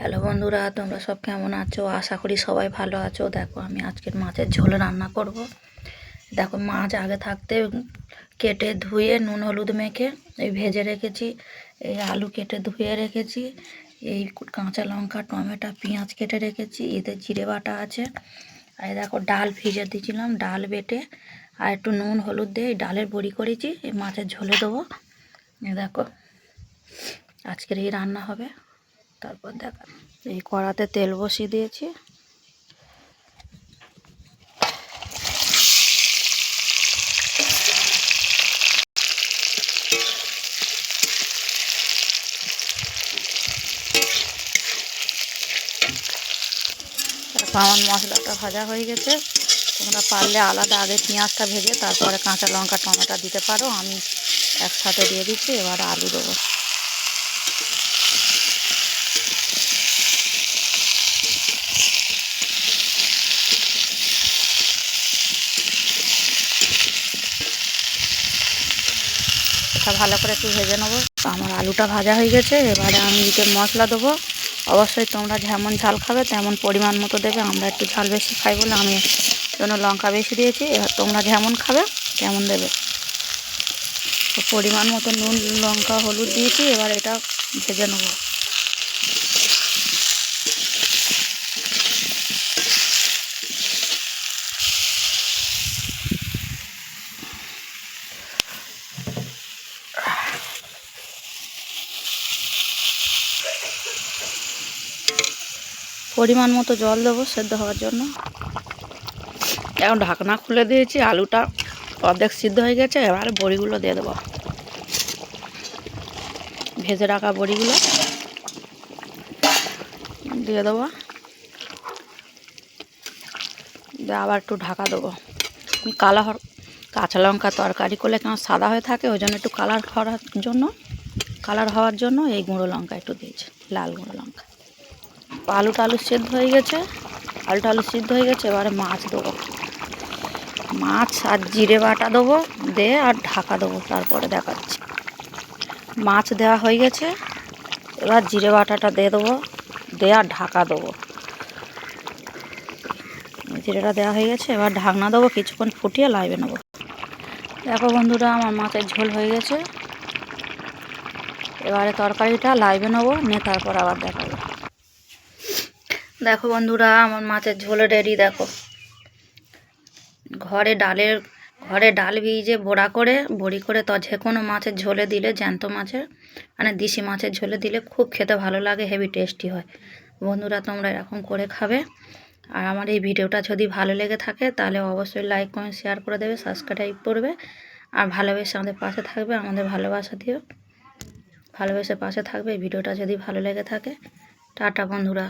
Hello বন্ধুরা, তোমরা সব কেমন আছো? আশা করি সবাই ভালো আছো। দেখো, আমি আজকের মাছের ঝোল রান্না করব। দেখো, মাছ আগে থাকতে কেটে ধুয়ে নুন, হলুদ মেখে এই ভেজে রেখেছি। এই আলু কেটে ধুয়ে রেখেছি। এই কাঁচা লঙ্কা, টমেটো, পেঁয়াজ কেটে রেখেছি। এতে জিরে বাটা আছে। আর দেখো, ডাল ভিজে দিয়েছিলাম। ডাল বেটে আর একটু নুন, হলুদ দিয়ে ডালের বড়ি করেছি। এই মাছের ঝোলে দেবো। দেখো, আজকের এই রান্না হবে। তারপর দেখা। এই কড়াতে তেল বসিয়ে দিয়েছি। আমার মশলাটা ভাজা হয়ে গেছে। তোমরা পারলে আলাদা আগে পেঁয়াজটা ভেজে তারপরে কাঁচা লঙ্কা, টমেটো দিতে পারো। আমি একসাথে দিয়ে দিচ্ছি, এবার আলু দেবো। এটা ভালো করে একটু ভেজে নেব। তো আমার আলুটা ভাজা হয়ে গেছে, এবারে আমি দিতে মশলা দেবো। অবশ্যই তোমরা যেমন ঝাল খাবে তেমন পরিমাণ মতো দেবে, আমরা একটু ঝাল বেশি খাই বলে আমি জন্য লঙ্কা বেশি দিয়েছি। এবার তোমরা যেমন খাবে তেমন দেবে। পরিমাণ মতো নুন, লঙ্কা, হলুদ দিয়েছি, এবার এটা ভেজে নেব। পরিমাণ মতো জল দেবো সেদ্ধ হওয়ার জন্য। এখন ঢাকনা খুলে দিয়েছি, আলুটা অর্ধেক সিদ্ধ হয়ে গেছে, এবার বড়িগুলো দিয়ে দেবো। ভেজে রাখা বড়িগুলো দিয়ে দেবো। দিয়ে আবার একটু ঢাকা দেবো। আমি কালা কাঁচা লঙ্কা তরকারি করলে কেমন সাদা হয়ে থাকে, ওই জন্য একটু কালার হওয়ার জন্য কালার হওয়ার জন্য এই গুঁড়ো লঙ্কা একটু দিয়েছি, লাল গুঁড়ো লঙ্কা। আলু সিদ্ধ হয়ে গেছে। আলু সিদ্ধ হয়ে গেছে, এবারে মাছ দেবো। মাছ আর জিরে বাটা দেবো দিয়ে আর ঢাকা দেবো, তারপরে দেখাচ্ছি। মাছ দেওয়া হয়ে গেছে, এবার জিরে বাটাটা দিয়ে দেবো, দিয়ে আর ঢাকা দেবো। জিরেটা দেওয়া হয়ে গেছে, এবার ঢাকনা দেবো, কিছুক্ষণ ফুটিয়ে লাইবে নেব। দেখো বন্ধুরা, আমার মাছের ঝোল হয়ে গেছে। এবারে তরকারিটা লাইবে নেব, নিয়ে তারপর আবার দেখাবো। দেখো বন্ধুরা, আমার মাছের ঝোলে রেডি দেখো। ঘরে ডালের, ঘরে ডাল ভিজে বড়া করে, বড়ি করে তো যে কোনো মাছের ঝোলে দিলে, জ্যান্ত মাছের মানে দেশি মাছের ঝোলে দিলে খুব খেতে ভালো লাগে, হেভি টেস্টি হয়। বন্ধুরা, তোমরা এরকম করে খাবে। আর আমার এই ভিডিওটা যদি ভালো লেগে থাকে, তাহলে অবশ্যই লাইক কমেন্ট শেয়ার করে দেবে সাবস্ক্রাইব করবে। আর ভালোবেসে আমাদের পাশে থাকবে, আমাদের ভালোবাসা দিও। ভালোবেসে পাশে থাকবে ভিডিওটা যদি ভালো লেগে থাকে। টাটা, বন্ধুরা।